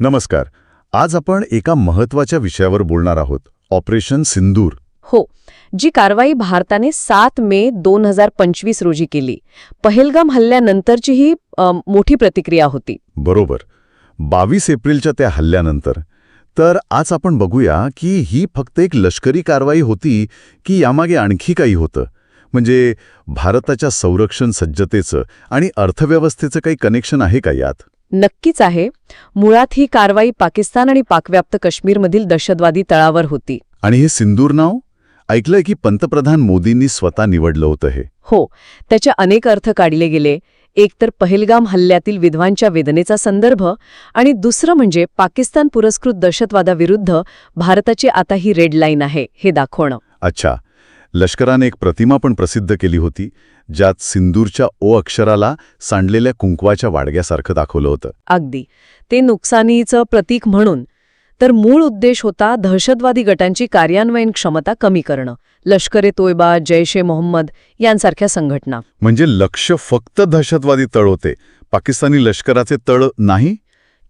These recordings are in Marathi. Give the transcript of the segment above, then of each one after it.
नमस्कार. आज आपण एका महत्त्वाच्या विषयावर बोलणार आहोत. ऑपरेशन सिंदूर. हो. जी कारवाई भारताने सात मे दोन हजार पंचवीस रोजी केली. पहेलगाम हल्ल्यानंतरची ही अ, मोठी प्रतिक्रिया होती. बरोबर. बावीस एप्रिलच्या त्या हल्ल्यानंतर. तर आज आपण बघूया की ही फक्त एक लष्करी कारवाई होती की यामागे आणखी काही होतं. म्हणजे भारताच्या संरक्षण सज्जतेचं आणि अर्थव्यवस्थेचं काही कनेक्शन आहे का यात? नक्कीच आहे. मुळात ही कारवाई पाकिस्तान आणि पाकव्याप्त काश्मीरमधील दहशतवादी तळावर होती. आणि हे सिंदूर नाव? ऐकलंय की पंतप्रधान मोदींनी स्वतः निवडलं होतं हे. हो त्याचे अनेक अर्थ काढले गेले. एक तर पहेलगाम हल्ल्यातील विधवांच्या वेदनेचा संदर्भ आणि दुसरं म्हणजे पाकिस्तान पुरस्कृत दहशतवादाविरुद्ध भारताची आता ही रेड लाईन आहे हे दाखवणं. अच्छा लष्कराने एक प्रतिमा पण प्रसिद्ध केली होती ज्यात सिंदूरच्या ओ अक्षराला सांडलेल्या कुंकवाच्या वाडग्यासारखं दाखवलं होतं. अगदी. ते नुकसानीचं प्रतीक म्हणून. तर मूळ उद्देश होता दहशतवादी गटांची कार्यान्वयन क्षमता कमी करणं. लष्कर तोयबा जैश ए मोहम्मद यांसारख्या संघटना. म्हणजे लक्ष फक्त दहशतवादी तळ होते पाकिस्तानी लष्कराचे तळ नाही?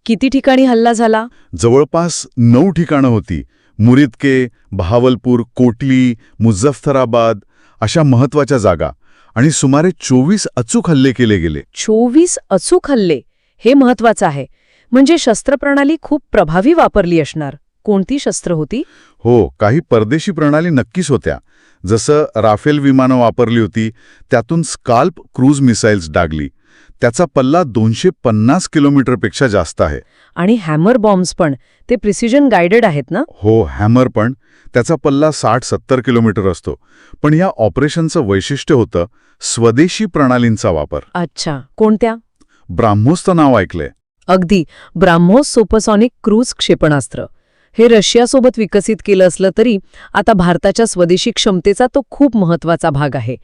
किती ठिकाणी हल्ला झाला? जवळपास नऊ ठिकाणं होती मुरिदके बहावलपूर कोटली मुझफ्फराबाद अशा महत्त्वाच्या जागा आणि सुमारे चोवीस अचूक हल्ले केले गेले. चोवीस अचूक हल्ले हे महत्वाचं आहे. म्हणजे शस्त्रप्रणाली खूप प्रभावी वापरली असणार. कोणती शस्त्र होती? हो काही परदेशी प्रणाली नक्कीच होत्या. जसं राफेल विमानं वापरली होती त्यातून स्काल्प क्रूज मिसाईल्स डागली. त्याचा पल्ला दोनशे पन्नास किलोमीटरपेक्षा जास्त आहे. आणि हॅमर बॉम्ब्स पण ते प्रिसिजन गायडेड आहेत ना? हो हॅमर पण. त्याचा पल्ला साठ सत्तर किलोमीटर असतो. पण या ऑपरेशनचं वैशिष्ट्य होतं स्वदेशी प्रणालींचा वापर. अच्छा कोणत्या? ब्राह्मोसचं नाव ऐकलंय. अगदी. ब्राह्मोस सुपरसॉनिक क्रूज क्षेपणास्त्र. हे रशियासोबत विकसित केलं असलं तरी आता भारताच्या स्वदेशी क्षमतेचा तो खूप महत्त्वाचा भाग आहे.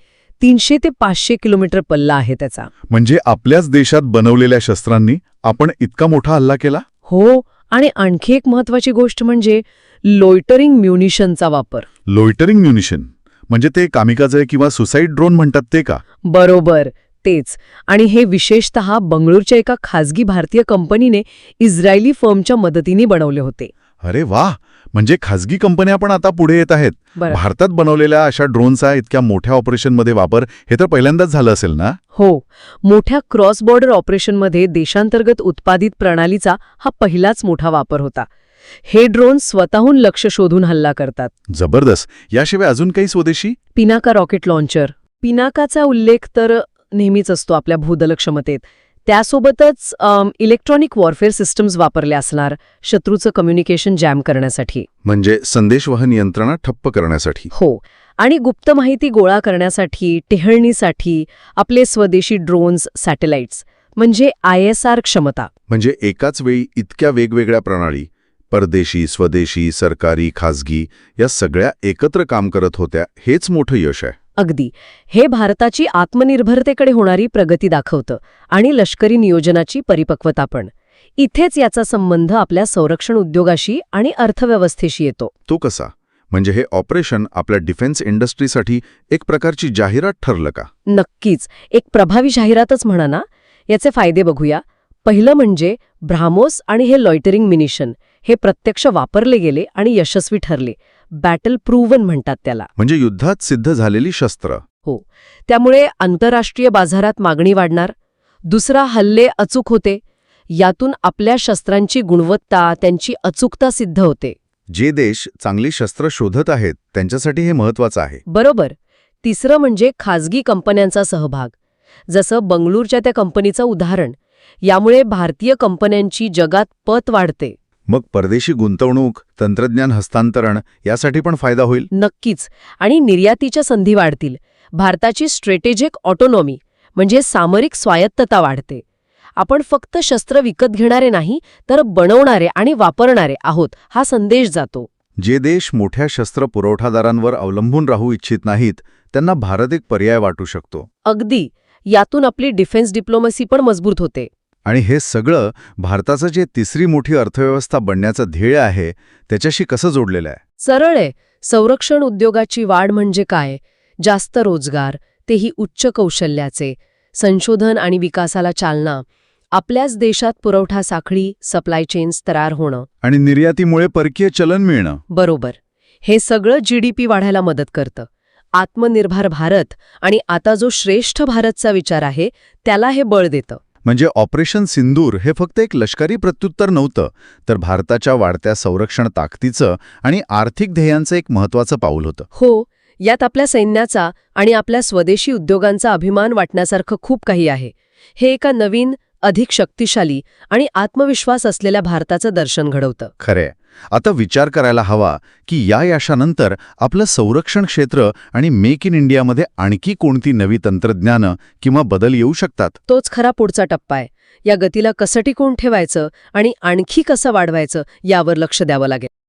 तीनशे ते पाचशे किलोमीटर पल्ला आहे त्याचा. म्हणजे आपल्याच देशात बनवलेल्या शस्त्रांनी आपण इतका मोठा हल्ला केला? हो आणि आणखी एक महत्वाची गोष्ट म्हणजे लोयटरिंग म्युनिशनचा वापर. लोइटरिंग म्युनिशन म्हणजे ते कामिकाजे किंवा सुसाईड ड्रोन म्हणतात ते का? बरोबर तेच. आणि हे विशेषतः बंगळूरच्या एका खासगी भारतीय कंपनीने इस्रायली फर्मच्या मदतीने बनवले होते. अरे वा म्हणजे खाजगी कंपन्या पण आता पुढे येत आहेत. भारतात बनवलेल्या अशा ड्रोनचा इतक्या मोठ्या ऑपरेशनमध्ये वापर हे तर पहिल्यांदाच झालं असेल ना? हो. मोठ्या क्रॉस बॉर्डर ऑपरेशनमध्ये देशांतर्गत उत्पादित प्रणालीचा हा पहिलाच मोठा वापर होता. हे ड्रोन स्वतःहून लक्ष शोधून हल्ला करतात. जबरदस्त. याशिवाय अजून काही स्वदेशी? Pinaka rocket launcher. पिनाकाचा उल्लेख तर नेहमीच असतो आपल्या भूदल क्षमतेत त्यासोबतच इलेक्ट्रॉनिक वॉरफेअर सिस्टम्स वापरल्या असणार शत्रूचं कम्युनिकेशन जॅम करण्यासाठी. म्हणजे संदेशवहन यंत्रणा ठप्प करण्यासाठी. हो. आणि गुप्त माहिती गोळा करण्यासाठी टेहळणीसाठी आपले स्वदेशी ड्रोन्स सॅटेलाइट्स म्हणजे आय एस आर क्षमता. म्हणजे एकाच वेळी इतक्या वेगवेगळ्या प्रणाली परदेशी स्वदेशी सरकारी खाजगी या सगळ्या एकत्र काम करत होत्या हेच मोठं यश आहे. अगदी. हे भारताची आत्मनिर्भरतेकडे होणारी प्रगती दाखवतं आणि लष्करी नियोजनाची परिपक्वता पण. इथेच याचा संबंध आपल्या संरक्षण उद्योगाशी आणि अर्थव्यवस्थेशी येतो. तो कसा? म्हणजे हे ऑपरेशन आपल्या डिफेन्स इंडस्ट्रीसाठी एक प्रकारची जाहिरात ठरलं का? नक्कीच. एक प्रभावी जाहिरातच म्हणा ना. याचे फायदे बघूया. पहिलं म्हणजे ब्राह्मोस आणि हे लॉयटरिंग मिनिशन. हे प्रत्यक्ष वापरले गेले आणि यशस्वी ठरले. बॅटल प्रूव्हन म्हणतात त्याला. म्हणजे युद्धात सिद्ध झालेली शस्त्र. त्यामुळे आंतरराष्ट्रीय बाजारात मागणी वाढणार. दुसरा हल्ले अचूक होते. यातून आपल्या शस्त्रांची गुणवत्ता त्यांची अचूकता सिद्ध होते. जे देश चांगली शस्त्र शोधत आहेत त्यांच्यासाठी हे महत्वाचं आहे. बरोबर. तिसरं म्हणजे खाजगी कंपन्यांचा सहभाग. जसं बंगळूरच्या त्या कंपनीचं उदाहरण यामुळे भारतीय कंपन्यांची जगात पत वाढते. मग परदेशी गुंतवणूक तंत्रज्ञान हस्तांतरण यासाठी पण फायदा होईल? नक्कीच. आणि निर्यातीच्या संधी वाढतील. भारताची स्ट्रॅटेजिक ऑटोनॉमी म्हणजे सामरिक स्वायत्तता वाढते. आपण फक्त शस्त्र विकत घेणारे नाही तर बनवणारे आणि वापरणारे आहोत हा संदेश जातो. जे देश मोठ्या शस्त्र पुरवठादारांवर अवलंबून राहू इच्छित नाहीत त्यांना भारत एक पर्याय वाटू शकतो. अगदी. यातून आपली डिफेन्स डिप्लोमसी पण मजबूत होते. आणि हे सगळं भारताचं जे तिसरी मोठी अर्थव्यवस्था बनण्याचं ध्येय आहे त्याच्याशी कसं जोडलेलं आहे? सरळ आहे. संरक्षण उद्योगाची वाढ म्हणजे काय? जास्त रोजगार तेही उच्च कौशल्याचे. संशोधन आणि विकासाला चालना. आपल्याच देशात पुरवठा साखळी सप्लाय चेन्स तयार होणं. आणि निर्यातीमुळे परकीय चलन मिळणं. बरोबर. हे सगळं जीडीपी वाढायला मदत करतं. आत्मनिर्भर भारत आणि आता जो श्रेष्ठ भारतचा विचार आहे त्याला हे बळ देतं. म्हणजे ऑपरेशन सिंदूर हे फक्त एक लष्करी प्रत्युत्तर नव्हतं तर भारताच्या वाढत्या संरक्षण ताकदीचं आणि आर्थिक ध्येयांचं एक महत्वाचं पाऊल होतं. हो यात आपल्या सैन्याचा आणि आपल्या स्वदेशी उद्योगांचा अभिमान वाटण्यासारखं खूप काही आहे. हे एका नवीन अधिक शक्तिशाली आणि आत्मविश्वास असलेल्या भारताचं दर्शन घडवतं. खरे आता विचार करायला हवा की या यशानंतर आपलं संरक्षण क्षेत्र आणि मेक इन इंडियामध्ये आणखी कोणती नवी तंत्रज्ञानं किंवा बदल येऊ शकतात? तोच खरा पुढचा टप्पा आहे. या गतीला कसं टिकवून ठेवायचं आणि आणखी कसं वाढवायचं यावर लक्ष द्यावं लागेल.